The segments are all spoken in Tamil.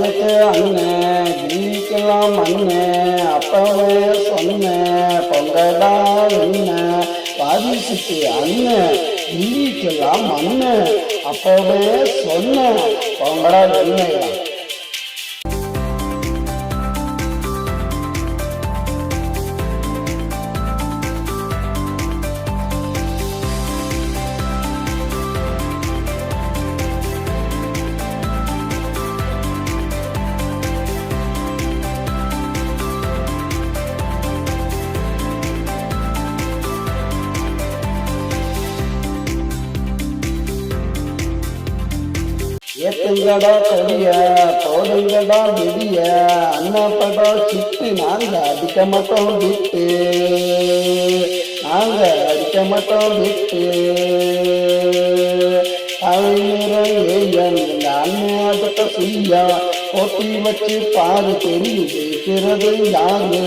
வச்ச அண்ணன் ஜீவிக்கலாம் அண்ணன் அப்பவே சொன்ன பொங்கடா என்ன பாதிச்சுட்டு அண்ணன் ஜீவிக்கலாம் அண்ணன் அப்பவே சொன்ன பொங்கடா என்ன ஏத்துங்கடா கொடிய போடுங்கடா விடிய. அண்ணப்படா சிட்டு நாங்க அடிக்க மாட்டோம் விட்டு. நாங்க அடிக்க மாட்டோம் விட்டு. கலைஞரம் ஏயன் எங்க அண்ணன் அடுத்த செய்யா. போட்டி வச்சு பாரு தெரியும் ஜெயிக்கிறது யாரு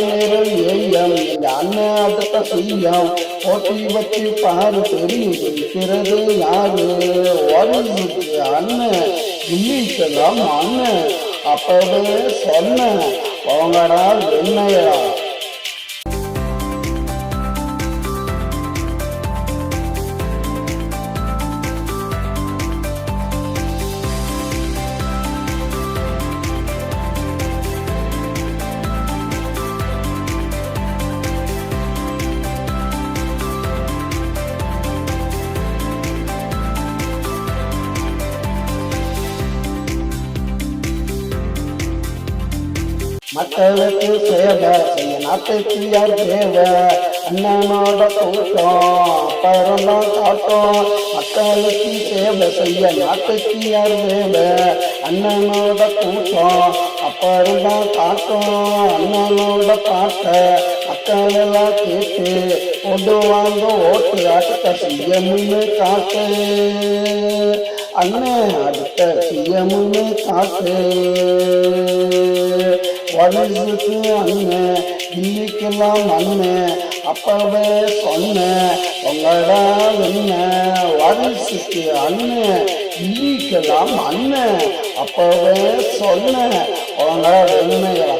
நேரம் ஏயம். எங்க அண்ணன் அடுத்த செய்யும். போட்டி வச்சு பாரு தெரியும் ஜெயிக்கிறது யாரு ஒழுங்குக்கு அண்ணன் இல்லிக்கலாம் அண்ணன் அப்பவே சொன்னேன். போங்கடா என்னையா மக்களுக்கு சேவை செய்ய நாட்டுக்கு யார் தேவை அண்ணனோட கூட்டம் அப்புறம் காட்டும் மக்களுக்கு சேவை செய்ய நாட்டுக்கு யார் தேவை அண்ணனோட கூட்டம் அப்புறம் தான் காட்டும் அண்ணனோட பாட்ட மக்கள் எல்லாம் கேட்டு கொண்டு வாங்க ஓட்டு ஆட்ட செய்யமுன்னு காட்டு. அண்ணன் அடுத்த சிஎம்னு காட்டு. வலிசுக்கு அண்ணு இன்னைக்கெல்லாம் அண்ணு அப்பவே சொன்னேன் உங்களடா என்ன வலிசுக்கு அண்ணன் இன்னைக்கெல்லாம் அண்ணன் அப்பவே சொன்னேன் உங்களோட உண்மையா